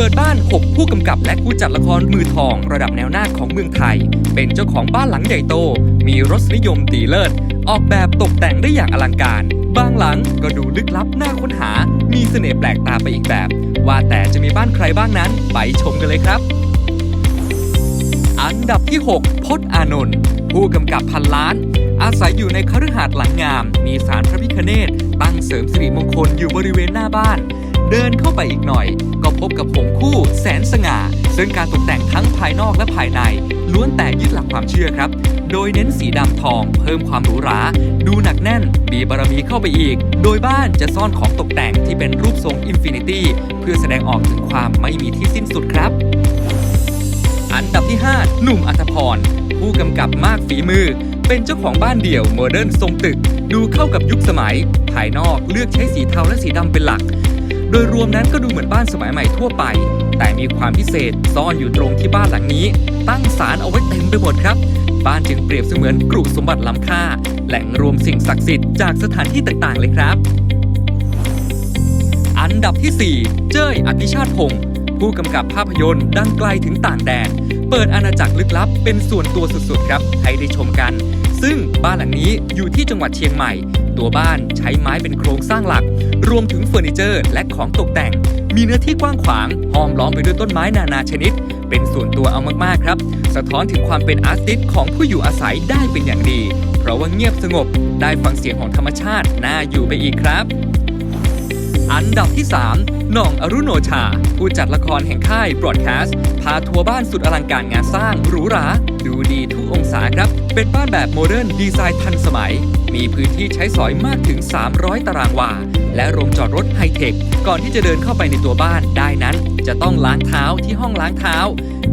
เปิดบ้าน 6 ผู้กำกับและผู้จัดละครมือทอง ระดับแนวหน้าของเมืองไทย เป็นเจ้าของบ้านหลังใหญ่โต มีรสนิยมดีเลิศ ออกแบบตกแต่งได้อย่างอลังการ บางหลังก็ดูลึกลับน่าค้นหา มีเสน่ห์แปลกตาไปอีกแบบ ว่าแต่จะมีบ้านใครบ้างนั้น ไปชมกันเลยครับ อันดับที่ 6พจน์อานนท์ผู้กำกับพันล้าน อาศัยอยู่ในคฤหาสน์หลังงาม มีสารพระพิคเนตตั้งเสริมสิริมงคลอยู่บริเวณหน้าบ้าน เดินเข้าไปอีกหน่อย พบกับหงคู่แสนสง่า ซึ่งการตกแต่งทั้งภายนอกและภายใน ล้วนแต่ยึดหลักความเชื่อครับ โดยเน้นสีดำทอง เพิ่มความหรูหรา ดูหนักแน่น มีบารมีเข้าไปอีก โดยบ้านจะซ่อนของตกแต่งที่เป็นรูปทรงอินฟินิตี้เพื่อแสดงออกถึงความไม่มีที่สิ้นสุดครับ อันดับที่ 5 หนุ่มอัธพร ผู้กำกับมากฝีมือ เป็นเจ้าของบ้านเดี่ยวโมเดิร์นทรงตึก ดูเข้ากับยุคสมัย ภายนอกเลือกใช้สีเทาและสีดำเป็นหลัก โดยรวมนั้นก็ดูเหมือนบ้านสมัยใหม่ทั่วไป แต่มีความพิเศษซ่อนอยู่ตรงที่บ้านหลังนี้ ตั้งศาลเอาไว้เต็มไปหมดครับ บ้านจึงเปรียบเสมือนกรุสมบัติล้ำค่า แหล่งรวมสิ่งศักดิ์สิทธิ์จากสถานที่ต่างๆ เลยครับ อันดับที่ 4 เจ้ยอภิชาติพงศ์ผู้กำกับภาพยนตร์ดังไกลถึงต่างแดน เปิดอาณาจักรลึกลับ เป็นส่วนตัวสุดๆครับให้ได้ชมกัน ซึ่งบ้านหลังนี้อยู่ที่จังหวัดเชียงใหม่ ตัวบ้านใช้ไม้เป็นโครงสร้างหลัก รวมถึงเฟอร์นิเจอร์และของตกแต่ง มีเนื้อที่กว้างขวางห้อมล้อมไปด้วยต้นไม้นานาชนิด เป็นส่วนตัวเอามากๆครับ สะท้อนถึงความเป็นอาร์ติสต์ของผู้อยู่อาศัยได้เป็นอย่างดี เพราะว่าเงียบสงบได้ฟังเสียงของธรรมชาติน่าอยู่ไปอีกครับ อันดับที่ 3 หน่องอรุโนชา ผู้จัดละครแห่งค่ายบรอดแคสต์พาทัวร์บ้านสุดอลังการงานสร้างหรูหรา ดูดีทุกองศาครับ เป็นบ้านแบบโมเดิร์นดีไซน์ทันสมัย มีพื้นที่ใช้สอยมากถึง 300 ตารางวา และโรงจอดรถไฮเทค ก่อนที่จะเดินเข้าไปในตัวบ้านได้นั้น จะต้องล้างเท้าที่ห้องล้างเท้า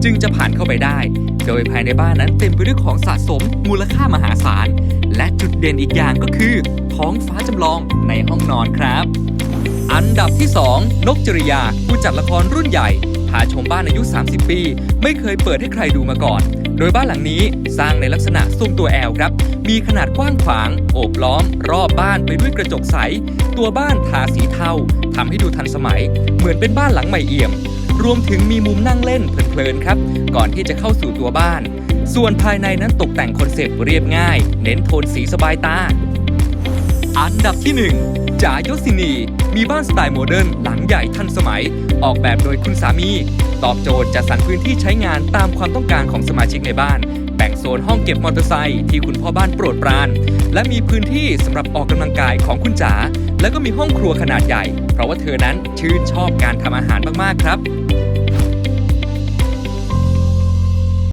จึงจะผ่านเข้าไปได้ โดยภายในบ้านนั้นเต็มไปด้วยของสะสมมูลค่ามหาศาล และจุดเด่นอีกอย่างก็คือ ท้องฟ้าจำลองในห้องนอนครับ อันดับที่ 2 นกจริยา ผู้จัดละครรุ่นใหญ่ พาชมบ้านอายุ 30 ปี ไม่เคยเปิดให้ใครดูมาก่อน โดยบ้านหลังนี้สร้างในลักษณะทรงตัวแอลครับ มีขนาดกว้างขวาง โอบล้อม รอบบ้านไปด้วยกระจกใส ตัวบ้านทาสีเทาทำให้ดูทันสมัย เหมือนเป็นบ้านหลังใหม่เอี่ยม รวมถึงมีมุมนั่งเล่นเพลินๆครับ ก่อนที่จะเข้าสู่ตัวบ้าน ส่วนภายในนั้นตกแต่งคอนเซปต์เรียบง่าย เน้นโทนสีสบายตา อันดับที่ 1 จ๋ายศินี มีบ้านสไตล์โมเดิร์นหลังใหญ่ทันสมัย ออกแบบโดยคุณสามี ตอบโจทย์จัดสรรพื้นที่ใช้งานตามความต้องการของสมาชิกในบ้าน แบ่งโซนห้องเก็บมอเตอร์ไซค์ที่คุณพ่อบ้านโปรดปราน และมีพื้นที่สำหรับออกกำลังกายของคุณจ๋าแล้วก็มีห้องครัวขนาดใหญ่ เพราะว่าเธอนั้นชื่นชอบการทำอาหารมากๆครับ